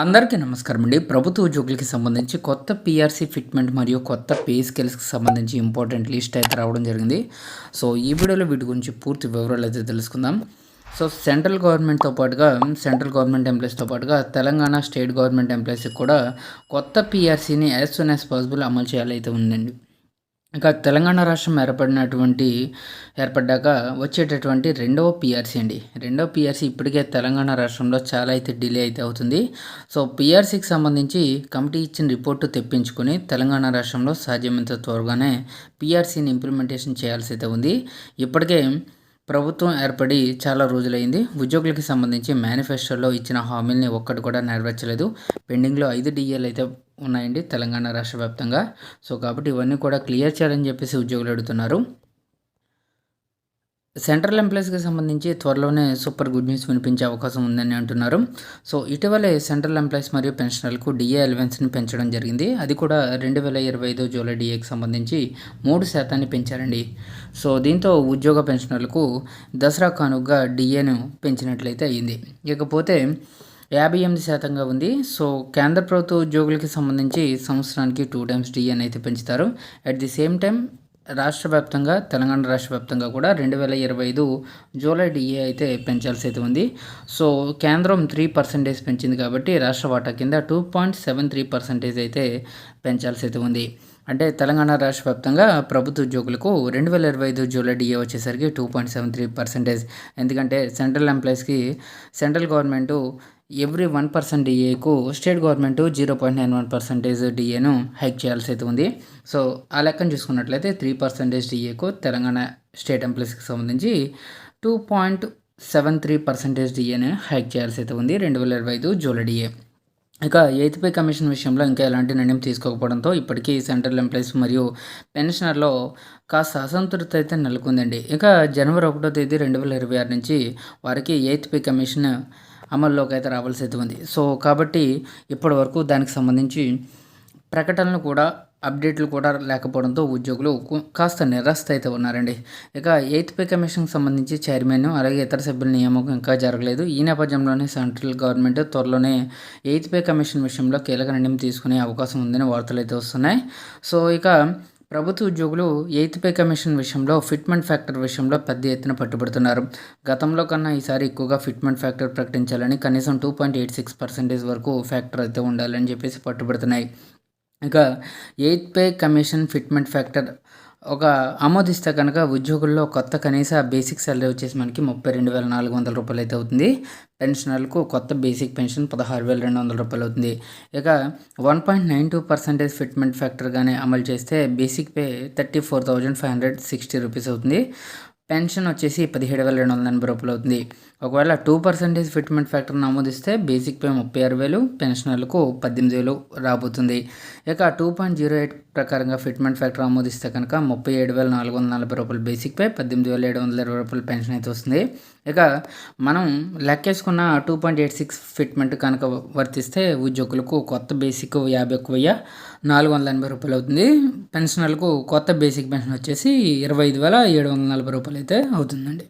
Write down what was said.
అందరికీ నమస్కారం అండి. ప్రభుత్వ ఉద్యోగులకి సంబంధించి కొత్త పిఆర్సీ ఫిట్మెంట్ మరియు కొత్త పే స్కేల్స్కి సంబంధించి ఇంపార్టెంట్ లిస్ట్ అయితే రావడం జరిగింది. సో ఈ వీడియోలో వీటి గురించి పూర్తి వివరాలు అయితే తెలుసుకుందాం. సో సెంట్రల్ గవర్నమెంట్తో పాటుగా సెంట్రల్ గవర్నమెంట్ ఎంప్లాయీస్తో పాటుగా తెలంగాణ స్టేట్ గవర్నమెంట్ ఎంప్లాయీస్కి కూడా కొత్త పిఆర్సీని యాజ్ సూన్ యాజ్ పాసిబుల్ అమలు చేయాలైతే ఉందండి. ఇంకా తెలంగాణ రాష్ట్రం ఏర్పడినటువంటి ఏర్పడ్డాక వచ్చేటటువంటి రెండవ పిఆర్సీ అండి. రెండవ పిఆర్సీ ఇప్పటికే తెలంగాణ రాష్ట్రంలో చాలా అయితే డిలే అయితే అవుతుంది. సో పిఆర్సీకి సంబంధించి కమిటీ ఇచ్చిన రిపోర్టు తెప్పించుకొని తెలంగాణ రాష్ట్రంలో సాధ్యమైనంత త్వరగానే పిఆర్సీని ఇంప్లిమెంటేషన్ చేయాల్సి అయితే ఉంది. ఇప్పటికే ప్రభుత్వం ఏర్పడి చాలా రోజులైంది. ఉద్యోగులకు సంబంధించి మేనిఫెస్టోలో ఇచ్చిన హామీల్ని ఒక్కటి కూడా నెరవేర్చలేదు. పెండింగ్లో ఐదు డిఏలు అయితే ఉన్నాయండి తెలంగాణ రాష్ట్ర వ్యాప్తంగా. సో కాబట్టి ఇవన్నీ కూడా క్లియర్ చేయాలని చెప్పేసి ఉద్యోగులు అడుగుతున్నారు. సెంట్రల్ ఎంప్లాయీస్కి సంబంధించి త్వరలోనే సూపర్ గుడ్ న్యూస్ వినిపించే అవకాశం ఉందని అంటున్నారు. సో ఇటీవలే సెంట్రల్ ఎంప్లాయీస్ మరియు పెన్షనర్లకు డిఏ అలవెన్స్ని పెంచడం జరిగింది. అది కూడా రెండు వేల ఇరవై ఐదు జూలై డిఏకి సంబంధించి మూడు శాతాన్ని పెంచారండి. సో దీంతో ఉద్యోగ పెన్షనర్లకు దసరా కానుకగా డిఏను పెంచినట్లయితే అయ్యింది ఇకపోతే యాభై ఎనిమిది శాతంగా ఉంది. సో కేంద్ర ప్రభుత్వ ఉద్యోగులకి సంబంధించి సంవత్సరానికి టూ టైమ్స్ డిఎన్ అయితే పెంచుతారు. అట్ ది సేమ్ టైం రాష్ట్ర వ్యాప్తంగా తెలంగాణ రాష్ట్ర వ్యాప్తంగా కూడా రెండు వేల ఇరవై ఐదు జూలై డిఏ అయితే పెంచాల్సి అయితే ఉంది. సో కేంద్రం త్రీ పర్సెంటేజ్ పెంచింది కాబట్టి రాష్ట్ర వాటా కింద two point seven three percentage అయితే పెంచాల్సి అయితే ఉంది. అంటే తెలంగాణ రాష్ట్ర వ్యాప్తంగా ప్రభుత్వ ఉద్యోగులకు రెండు వేల ఇరవై ఐదు జూలై డిఏ వచ్చేసరికి two point seven three percentage ఎందుకంటే సెంట్రల్ ఎంప్లాయీస్కి central government every one percent డిఏకు state government zero point nine one percentage డిఏను hike చేయాల్సి అయితే ఉంది. సో ఆ లెక్కను చూసుకున్నట్లయితే త్రీ పర్సెంటేజ్ డిఏకు తెలంగాణ స్టేట్ ఎంప్లాయీస్కి సంబంధించి two point seven three percentage డిఏని hike చేయాల్సి అయితే ఉంది రెండు వేల ఇరవై ఐదు జూలై డిఏ. ఇక ఎయిత్ పే కమిషన్ విషయంలో ఇంకా ఎలాంటి నిర్ణయం తీసుకోకపోవడంతో ఇప్పటికీ సెంట్రల్ ఎంప్లాయీస్ మరియు పెన్షనర్లో కాస్త అసంతృప్తి అయితే నెలకొందండి. ఇక జనవరి ఒకటో తేదీ రెండు వేల ఇరవై ఆరు నుంచి వారికి ఎయిత్ పే కమిషన్ అమల్లోకి అయితే రావాల్సి ఉంది. సో కాబట్టి ఇప్పటి వరకు దానికి సంబంధించి ప్రకటనలు కూడా అప్డేట్లు కూడా లేకపోవడంతో ఉద్యోగులు కాస్త నిరాశ అయితే ఉన్నారండి. ఇక ఎయిత్ పే కమిషన్కి సంబంధించి చైర్మన్ అలాగే ఇతర సభ్యుల నియామకం ఇంకా జరగలేదు. ఈ నేపథ్యంలోనే సెంట్రల్ గవర్నమెంట్ త్వరలోనే ఎయిత్ పే కమిషన్ విషయంలో కీలక నిర్ణయం తీసుకునే అవకాశం ఉందని వార్తలు అయితే వస్తున్నాయి. సో ఇక ప్రభుత్వ ఉద్యోగులు ఎయిత్ పే కమిషన్ విషయంలో ఫిట్మెంట్ ఫ్యాక్టర్ విషయంలో పెద్ద ఎత్తున పట్టుబడుతున్నారు. గతంలో కన్నా ఈసారి ఎక్కువగా ఫిట్మెంట్ ఫ్యాక్టర్ ప్రకటించాలని కనీసం two point eight six percentage వరకు ఫ్యాక్టర్ అయితే ఉండాలని చెప్పేసి పట్టుబడుతున్నాయి. ఇక eighth pay commission fitment factor ఒక ఆమోదిస్తే కనుక ఉద్యోగుల్లో కొత్త కనీస బేసిక్ సాలరీ వచ్చేసి మనకి ముప్పై రెండు వేల నాలుగు వందల రూపాయలు అయితే అవుతుంది. పెన్షనర్లకు కొత్త బేసిక్ పెన్షన్ పదహారు వేల రెండు వందల రూపాయలు అవుతుంది. ఇక one point nine two percentage fitment ఫ్యాక్టర్గానే అమలు చేస్తే basic pay thirty four thousand five hundred sixty rupees అవుతుంది. పెన్షన్ వచ్చేసి పదిహేడు వేల రెండు వందల ఎనభై రూపాయలు అవుతుంది. ఒకవేళ టూ పర్సెంటేజ్ ఫిట్మెంట్ ఫ్యాక్టర్ నమోదిస్తే బేసిక్ పే ముప్పై ఆరు వేలు పెన్షనర్లకు పద్దెనిమిది వేలు రాబోతుంది. ఇక టూ పాయింట్ జీరో ఎయిట్ ప్రకారంగా ఫిట్మెంట్ ఫ్యాక్టర్ ఆమోదిస్తే కనుక ముప్పై ఏడు వేల నాలుగు వందల నలభై రూపాయలు బేసిక్ పే పద్దెనిమిది వేల ఏడు వందల ఇరవై రూపాయలు పెన్షన్ అయితే వస్తుంది. ఇక మనం లెక్కేసుకున్న two point eight six fitment కనుక వర్తిస్తే ఉద్యోగులకు కొత్త బేసిక్ యాభై ఒక్క వెయ్యి నాలుగు వందల ఎనభై రూపాయలు అవుతుంది. పెన్షనర్లకు కొత్త బేసిక్ పెన్షన్ వచ్చేసి ఇరవై ఐదు వేల ఏడు వందల నలభై రూపాయలు అయితే అవుతుందండి.